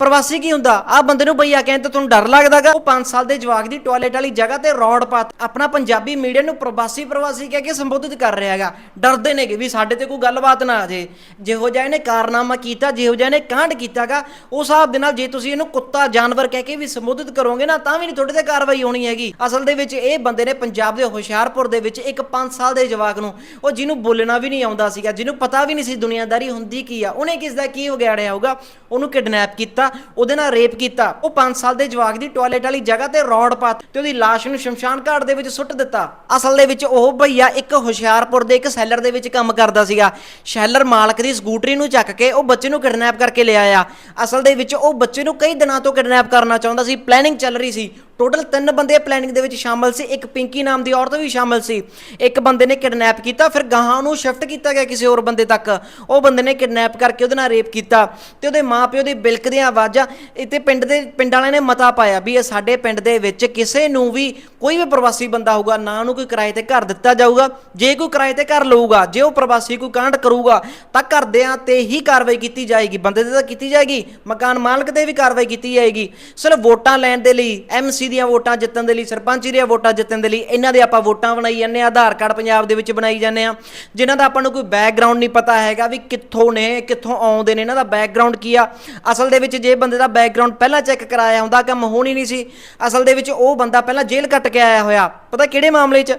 ਪ੍ਰਵਾਸੀ ਕੀ ਹੁੰਦਾ? ਆ ਬੰਦੇ ਨੂੰ ਬਈਆ ਕਹਿੰਦੇ ਤੁਹਾਨੂੰ ਡਰ ਲੱਗਦਾਗਾ। ਉਹ 5 ਸਾਲ ਦੇ ਜਵਾਕ ਦੀ ਟਾਇਲਟ ਵਾਲੀ ਜਗ੍ਹਾ ਤੇ ਰੋਡ ਪਾਤ ਆਪਣਾ ਪੰਜਾਬੀ ਮੀਡੀਆ ਨੂੰ ਪ੍ਰਵਾਸੀ ਪ੍ਰਵਾਸੀ ਕਹਿ ਕੇ ਸੰਬੋਧਿਤ ਕਰ ਰਿਹਾ ਹੈਗਾ। ਡਰਦੇ ਨੇ ਕਿ ਵੀ ਸਾਡੇ ਤੇ ਕੋਈ ਗੱਲਬਾਤ ਨਾ ਆ ਜੇ। ਜਿਹੋ ਜਿਹਾ ਇਹਨੇ ਕਾਰਨਾਮਾ ਕੀਤਾ, ਜਿਹੋ ਜਿਹਾ ਇਹਨੇ ਕਾਂਡ ਕੀਤਾਗਾ ਉਸ ਹਿਸਾਬ ਦੇ ਨਾਲ ਜੇ ਤੁਸੀਂ ਇਹਨੂੰ ਕੁੱਤਾ, ਜਾਨਵਰ ਕਹਿ ਕੇ ਵੀ ਸੰਬੋਧਿਤ ਕਰੋਗੇ ਨਾ, ਤਾਂ ਵੀ ਨਹੀਂ ਤੁਹਾਡੇ ਤੇ ਕਾਰਵਾਈ ਹੋਣੀ ਹੈਗੀ। ਅਸਲ ਦੇ ਵਿੱਚ ਇਹ ਬੰਦੇ ਨੇ ਪੰਜਾਬ ਦੇ ਹੁਸ਼ਿਆਰਪੁਰ ਦੇ ਵਿੱਚ ਇੱਕ 5 ਸਾਲ ਦੇ ਜਵਾਕ ਨੂੰ, ਉਹ ਜਿਹਨੂੰ ਬੋਲਣਾ ਵੀ ਨਹੀਂ ਆਉਂਦਾ ਸੀਗਾ, ਜਿਹਨੂੰ ਪਤਾ ਵੀ ਨਹੀਂ ਸੀ ਦੁਨੀਆਦਾਰੀ ਹੁੰਦੀ ਕੀ ਆ, ਉਹਨੇ ਕਿਸ ਦਾ ਕੀ ਵਿਗਾੜਿਆ ਹੋਊਗਾ, ਉਹਨੂੰ ਕਿਡਨੈਪ ਕੀਤਾ। ਉਹਦੇ ਨਾਲ ਰੇਪ ਕੀਤਾ, ਉਹ 5 ਸਾਲ ਦੇ ਜਵਾਕ ਦੀ ਟਾਇਲਟ ਵਾਲੀ ਜਗ੍ਹਾ ਤੇ ਰੌਡ ਪਾਤ ਤੇ ਉਹਦੀ ਲਾਸ਼ ਨੂੰ ਸ਼ਮਸ਼ਾਨ ਘਾਟ ਦੇ ਵਿੱਚ ਸੁੱਟ ਦਿੱਤਾ। ਅਸਲ ਦੇ ਵਿੱਚ ਉਹ ਭਈਆ ਇੱਕ ਹੁਸ਼ਿਆਰਪੁਰ ਦੇ ਇੱਕ ਸੈਲਰ ਦੇ ਵਿੱਚ ਕੰਮ ਕਰਦਾ ਸੀਗਾ। ਸ਼ੈਲਰ ਮਾਲਕ ਦੀ ਸਕੂਟਰੀ ਨੂੰ ਚੱਕ ਕੇ ਉਹ ਬੱਚੇ ਨੂੰ ਕਿਡਨੈਪ ਕਰਕੇ ਲਿਆਇਆ। ਅਸਲ ਦੇ ਵਿੱਚ ਉਹ ਬੱਚੇ ਨੂੰ ਕਈ ਦਿਨਾਂ ਤੋਂ ਕਿਡਨੈਪ ਕਰਨਾ ਚਾਹੁੰਦਾ ਸੀ ਪਲੈਨਿੰਗ ਚੱਲ ਰਹੀ ਸੀ। ਟੋਟਲ ਤਿੰਨ ਬੰਦੇ ਪਲੈਨਿੰਗ ਦੇ ਵਿੱਚ ਸ਼ਾਮਲ ਸੀ, ਇੱਕ ਪਿੰਕੀ ਨਾਮ ਦੀ ਔਰਤ ਵੀ ਸ਼ਾਮਲ ਸੀ। ਇੱਕ ਬੰਦੇ ਨੇ ਕਿਡਨੈਪ ਕੀਤਾ, ਫਿਰ ਗਾਹਾਂ ਨੂੰ ਸ਼ਿਫਟ ਕੀਤਾ ਗਿਆ ਕਿਸੇ ਹੋਰ ਬੰਦੇ ਤੱਕ। ਉਹ ਬੰਦੇ ਨੇ ਕਿਡਨੈਪ ਕਰਕੇ ਉਹਦੇ ਨਾਲ ਰੇਪ ਕੀਤਾ ਤੇ ਉਹਦੇ ਮਾਪਿਓ ਦੀ ਬਿਲਕਦੀਆਂ ਆਵਾਜ਼ਾਂ, ਇੱਥੇ ਪਿੰਡ ਦੇ ਪਿੰਡ ਵਾਲਿਆਂ ਨੇ ਮਤਾ ਪਾਇਆ ਵੀ ਇਹ ਸਾਡੇ ਪਿੰਡ ਦੇ ਵਿੱਚ ਕਿਸੇ ਨੂੰ ਵੀ ਕੋਈ ਵੀ ਪ੍ਰਵਾਸੀ ਬੰਦਾ ਹੋਊਗਾ, ਨਾ ਉਹਨੂੰ ਕੋਈ ਕਿਰਾਏ ਤੇ ਘਰ ਦਿੱਤਾ ਜਾਊਗਾ। ਜੇ ਕੋਈ ਕਿਰਾਏ ਤੇ ਘਰ ਲਊਗਾ, ਜੇ ਉਹ ਪ੍ਰਵਾਸੀ ਕੋਈ ਕਾਂਡ ਕਰੂਗਾ, ਤਾਂ ਘਰਦਿਆਂ ਤੇ ਹੀ ਕਾਰਵਾਈ ਕੀਤੀ ਜਾਏਗੀ। ਬੰਦੇ ਤੇ ਤਾਂ ਕੀਤੀ ਜਾਏਗੀ, ਮਕਾਨ ਮਾਲਕ ਤੇ ਵੀ ਕਾਰਵਾਈ ਕੀਤੀ ਜਾਏਗੀ। ਸਿਰਫ ਵੋਟਾਂ ਲੈਣ ਦੇ ਲਈ ਐਮਸੀ ਦੀਆਂ ਵੋਟਾਂ ਜਿੱਤਣ ਦੇ ਲਈ, ਸਰਪੰਚ ਦੀਆਂ ਵੋਟਾਂ ਜਿੱਤਣ ਦੇ ਲਈ, ਇਹਨਾਂ ਦੇ ਆਪਾਂ ਵੋਟਾਂ ਬਣਾਈ ਜਾਂਦੇ ਆ ਆਧਾਰ ਕਾਰਡ ਪੰਜਾਬ ਦੇ ਵਿੱਚ ਬਣਾਈ ਜਾਂਦੇ ਆ ਜਿਨ੍ਹਾਂ ਦਾ ਆਪਾਂ ਨੂੰ ਕੋਈ ਬੈਕਗ੍ਰਾਉਂਡ ਨਹੀਂ ਪਤਾ ਹੈਗਾ ਵੀ ਕਿੱਥੋਂ ਨੇ, ਕਿੱਥੋਂ ਆਉਂਦੇ ਨੇ, ਇਹਨਾਂ ਦਾ ਬੈਕਗ੍ਰਾਉਂਡ ਕੀ ਆ। ਅਸਲ ਦੇ ਵਿੱਚ ਜੇ ਬੰਦੇ ਦਾ ਬੈਕਗ੍ਰਾਉਂਡ ਪਹਿਲਾਂ ਚੈੱਕ ਕਰਾਇਆ ਹੁੰਦਾ, ਕੰਮ ਹੋਣੀ ਨਹੀਂ ਸੀ। ਅਸਲ ਦੇ ਵਿੱਚ ਉਹ ਬੰਦਾ ਪਹਿਲਾਂ ਜੇਲ੍ਹ ਕੱਟ ਕੇ ਆਇਆ ਹੋਇਆ। ਪਤਾ ਕਿਹੜੇ ਮਾਮਲੇ 'ਚ?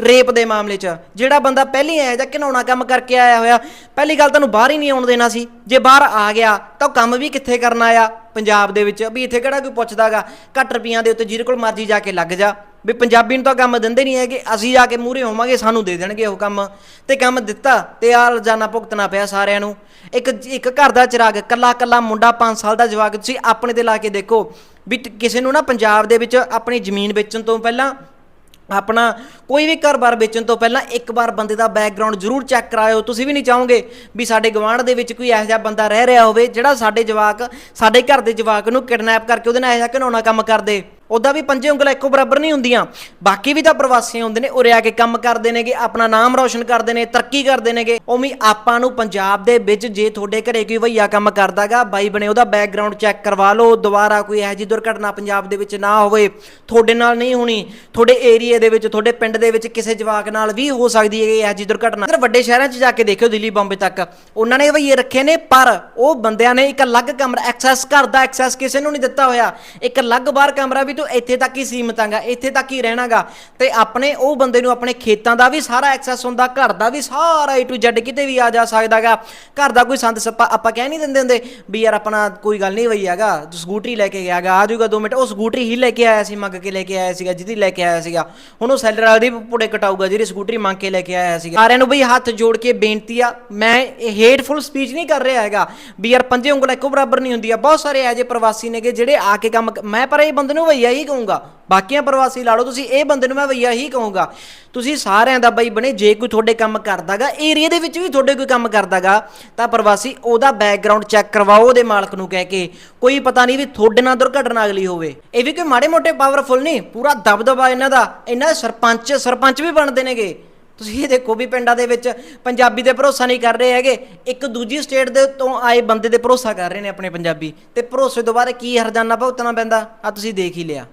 ਰੇਪ ਦੇ ਮਾਮਲੇ 'ਚ। ਜਿਹੜਾ ਬੰਦਾ ਪਹਿਲੀ ਆਇਆ ਜਾਂ ਘਿਨਾਉਣਾ ਕੰਮ ਕਰਕੇ ਆਇਆ ਹੋਇਆ। ਪਹਿਲੀ ਗੱਲ ਤੁਹਾਨੂੰ ਬਾਹਰ ਹੀ ਨਹੀਂ ਆਉਣ ਦੇਣਾ ਸੀ। ਜੇ ਬਾਹਰ ਆ ਗਿਆ, ਤਾਂ ਉਹ ਕੰਮ ਵੀ ਕਿੱਥੇ ਕਰਨ ਆਇਆ? ਪੰਜਾਬ ਦੇ ਵਿੱਚ। ਵੀ ਇੱਥੇ ਕਿਹੜਾ ਕੋਈ ਪੁੱਛਦਾਗਾ ਘੱਟ ਰੁਪਈਆਂ ਦੇ ਉੱਤੇ ਜਿਹਦੇ ਕੋਲ ਮਰਜ਼ੀ ਜਾ ਕੇ ਲੱਗ ਜਾ। ਵੀ ਪੰਜਾਬੀ ਨੂੰ ਤਾਂ ਕੰਮ ਦਿੰਦੇ ਨਹੀਂ ਹੈਗੇ, ਅਸੀਂ ਜਾ ਕੇ ਮੂਹਰੇ ਹੋਵਾਂਗੇ, ਸਾਨੂੰ ਦੇ ਦੇਣਗੇ ਉਹ ਕੰਮ। ਤੇ ਕੰਮ ਦਿੱਤਾ, ਤੇ ਆ ਰੋਜ਼ਾਨਾ ਭੁਗਤਣਾ ਪਿਆ ਸਾਰਿਆਂ ਨੂੰ। ਇੱਕ ਇੱਕ ਘਰ ਦਾ ਚਿਰਾਗ, ਕੱਲਾ ਕੱਲਾ ਮੁੰਡਾ 5 ਸਾਲ ਦਾ ਜਵਾਕ, ਤੁਸੀਂ ਆਪਣੇ ਤੇ ਲਾ ਕੇ ਦੇਖੋ ਵੀ ਕਿਸੇ ਨੂੰ ਨਾ ਪੰਜਾਬ ਦੇ ਵਿੱਚ ਆਪਣੀ ਜ਼ਮੀਨ ਵੇਚਣ ਤੋਂ ਪਹਿਲਾਂ, ਆਪਣਾ ਕੋਈ ਵੀ ਘਰ-ਬਾਰ ਵੇਚਣ ਤੋਂ ਪਹਿਲਾਂ ਇੱਕ ਵਾਰ ਬੰਦੇ ਦਾ ਬੈਕਗ੍ਰਾਉਂਡ ਜ਼ਰੂਰ ਚੈੱਕ ਕਰਾਇਓ। ਤੁਸੀਂ ਵੀ ਨਹੀਂ ਚਾਹੋਗੇ ਵੀ ਸਾਡੇ ਗਵਾਂਢ ਦੇ ਵਿੱਚ ਕੋਈ ਇਹੋ ਜਿਹਾ ਬੰਦਾ ਰਹਿ ਰਿਹਾ ਹੋਵੇ ਜਿਹੜਾ ਸਾਡੇ ਜਵਾਕ, ਸਾਡੇ ਘਰ ਦੇ ਜਵਾਕ ਨੂੰ ਕਿਡਨੈਪ ਕਰਕੇ ਉਹਦੇ ਨਾਲ ਇਹੋ ਜਿਹਾ ਘਿਨਾਉਣਾ ਕੰਮ ਕਰਦੇ। ਉਹਦਾ ਵੀ ਪੰਜੇ ਉਂਗਲਾਂ ਇੱਕੋ ਬਰਾਬਰ ਨਹੀਂ ਹੁੰਦੀਆਂ। ਬਾਕੀ ਵੀ ਤਾਂ ਪ੍ਰਵਾਸੀ ਆਉਂਦੇ ਨੇ, ਉਰੇ ਆ ਕੇ ਕੰਮ ਕਰਦੇ ਨੇਗੇ, ਆਪਣਾ ਨਾਮ ਰੌਸ਼ਨ ਕਰਦੇ ਨੇ, ਤਰੱਕੀ ਕਰਦੇ ਨੇਗੇ। ਉਵੇਂ ਆਪਾਂ ਨੂੰ ਪੰਜਾਬ ਦੇ ਵਿੱਚ ਜੇ ਤੁਹਾਡੇ ਘਰੇ ਕੋਈ ਭਈਆ ਕੰਮ ਕਰਦਾਗਾ, ਬਾਈ ਬਣੇ ਉਹਦਾ ਬੈਕਗ੍ਰਾਉਂਡ ਚੈੱਕ ਕਰਵਾ ਲਓ, ਦੁਬਾਰਾ ਕੋਈ ਇਹੋ ਜਿਹੀ ਦੁਰਘਟਨਾ ਪੰਜਾਬ ਦੇ ਵਿੱਚ ਨਾ ਹੋਵੇ, ਤੁਹਾਡੇ ਨਾਲ ਨਹੀਂ ਹੋਣੀ। ਤੁਹਾਡੇ ਏਰੀਆ ਦੇ ਵਿੱਚ, ਤੁਹਾਡੇ ਪਿੰਡ ਦੇ ਵਿੱਚ ਕਿਸੇ ਜਵਾਕ ਨਾਲ ਵੀ ਹੋ ਸਕਦੀ ਹੈ ਇਹੋ ਜਿਹੀ ਦੁਰਘਟਨਾ। ਫਿਰ ਵੱਡੇ ਸ਼ਹਿਰਾਂ 'ਚ ਜਾ ਕੇ ਦੇਖਿਓ ਦਿੱਲੀ ਬੰਬੇ ਤੱਕ, ਉਹਨਾਂ ਨੇ ਭਈਏ ਰੱਖੇ ਨੇ, ਪਰ ਉਹ ਬੰਦਿਆਂ ਨੇ ਇੱਕ ਅਲੱਗ ਕਮਰਾ ਐਕਸੈਸ ਘਰ ਦਾ ਐਕਸੈਸ ਕਿਸੇ ਨੂੰ ਨਹੀਂ ਦਿੱਤਾ ਹੋਇਆ। ਇੱਕ ਅਲੱਗ ਬਾਹਰ ਕਮਰਾ ਵੀ ਤੂੰ ਇੱਥੇ ਤੱਕ ਹੀ ਸੀਮਤ ਇੱਥੇ ਤੱਕ ਹੀ ਰਹਿਣਾਗਾ। ਤੇ ਆਪਣੇ, ਉਹ ਬੰਦੇ ਨੂੰ ਆਪਣੇ ਖੇਤਾਂ ਦਾ ਵੀ ਸਾਰਾ ਐਕਸੈਸ ਹੁੰਦਾ, ਘਰ ਦਾ ਵੀ ਸਾਰਾ ਏ ਟੂ ਜ਼ੈਡ ਕਿਤੇ ਵੀ ਆ ਜਾ ਸਕਦਾਗਾ। ਘਰ ਦਾ ਕੋਈ ਸੰਦ ਸੱਪਾ ਆਪਾਂ ਕਹਿ ਨਹੀਂ ਦਿੰਦੇ ਹੁੰਦੇ ਵੀ ਯਾਰ ਆਪਣਾ ਕੋਈ ਗੱਲ ਨਹੀਂ ਬਈ ਹੈਗਾ ਸਕੂਟਰੀ ਲੈ ਕੇ ਗਿਆਗਾ ਆ ਜਾਊਗਾ 2 ਮਿੰਟ। ਉਹ ਸਕੂਟਰੀ ਹੀ ਲੈ ਕੇ ਆਇਆ ਸੀ, ਮੰਗ ਕੇ ਲੈ ਕੇ ਆਇਆ ਸੀਗਾ, ਜਿਹਦੀ ਲੈ ਕੇ ਆਇਆ ਸੀਗਾ। ਹੁਣ ਉਹ ਸੈਲਰ ਵਾਲੀ ਪੁੜੇ ਕਟਾਊਗਾ, ਜਿਹੜੀ ਸਕੂਟਰੀ ਮੰਗ ਕੇ ਲੈ ਕੇ ਆਇਆ ਸੀਗਾ। ਸਾਰਿਆਂ ਨੂੰ ਬਈ ਹੱਥ ਜੋੜ ਕੇ ਬੇਨਤੀ ਆ, ਮੈਂ ਹੇਟਫੁਲ ਸਪੀਚ ਨਹੀਂ ਕਰ ਰਿਹਾ ਹੈਗਾ ਵੀ ਯਾਰ ਪੰਜੇ ਉਂਗਲਾਂ ਇੱਕੋ ਬਰਾਬਰ ਨਹੀਂ ਹੁੰਦੀਆਂ। ਬਹੁਤ ਸਾਰੇ ਐਜੇ ਪ੍ਰਵਾਸੀ ਨੇਗੇ ਜਿਹੜੇ ਆ ਕੇ ਕੰਮ ਮੈਂ ਪਰ ਇਹ ਬੰਦੇ ਨੂੰ ਭਈਆ ਹੀ ਕਹੂੰਗਾ। ਬਾਕੀਆਂ ਪ੍ਰਵਾਸੀ ਲਾ ਲਓ, ਤੁਸੀਂ ਇਹ ਬੰਦੇ ਨੂੰ ਮੈਂ ਭਈਆ ਹੀ ਕਹੂੰਗਾ। ਤੁਸੀਂ ਸਾਰਿਆਂ ਦਾ ਬਈ ਬਣੇ, ਜੇ ਕੋਈ ਤੁਹਾਡੇ ਕੰਮ ਕਰਦਾਗਾ ਏਰੀਆ ਦੇ ਵਿੱਚ ਵੀ ਤੁਹਾਡੇ ਕੋਈ ਕੰਮ ਕਰਦਾਗਾ, ਤਾਂ ਪ੍ਰਵਾਸੀ ਉਹਦਾ ਬੈਕਗ੍ਰਾਉਂਡ ਚੈੱਕ ਕਰਵਾਓ ਉਹਦੇ ਮਾਲਕ ਨੂੰ ਕਹਿ ਕੇ। ਕੋਈ ਪਤਾ ਨਹੀਂ ਵੀ ਤੁਹਾਡੇ ਨਾਲ ਦੁਰਘਟਨਾ ਅਗਲੀ ਹੋਵੇ। ਇਹ ਵੀ ਕੋਈ ਮਾੜੇ ਮੋਟੇ ਪਾਵਰਫੁਲ ਨਹੀਂ, ਪੂਰਾ ਦਬਦਬਾ ਇਹਨਾਂ ਦਾ। ਇਹਨਾਂ ਦੇ ਸਰਪੰਚ ਸਰਪੰਚ ਵੀ ਬਣਦੇ ਨੇਗੇ। ਤੁਸੀਂ ਇਹ ਦੇਖੋ ਵੀ ਪਿੰਡਾਂ ਦੇ ਵਿੱਚ ਪੰਜਾਬੀ ਤੇ ਭਰੋਸਾ ਨਹੀਂ ਕਰ ਰਹੇ ਹੈਗੇ। ਇੱਕ ਦੂਜੀ ਸਟੇਟ ਦੇ ਤੋਂ ਆਏ ਬੰਦੇ ਤੇ ਭਰੋਸਾ ਕਰ ਰਹੇ ਨੇ ਆਪਣੇ ਪੰਜਾਬੀ। ਤੇ ਭਰੋਸੇ ਤੋਂ ਬਾਅਦ ਕੀ ਹਰਜਾਨਾ ਭੁਗਤਣਾ ਪੈਂਦਾ? ਆ ਤੁਸੀਂ ਦੇਖ ਹੀ ਲਿਆ।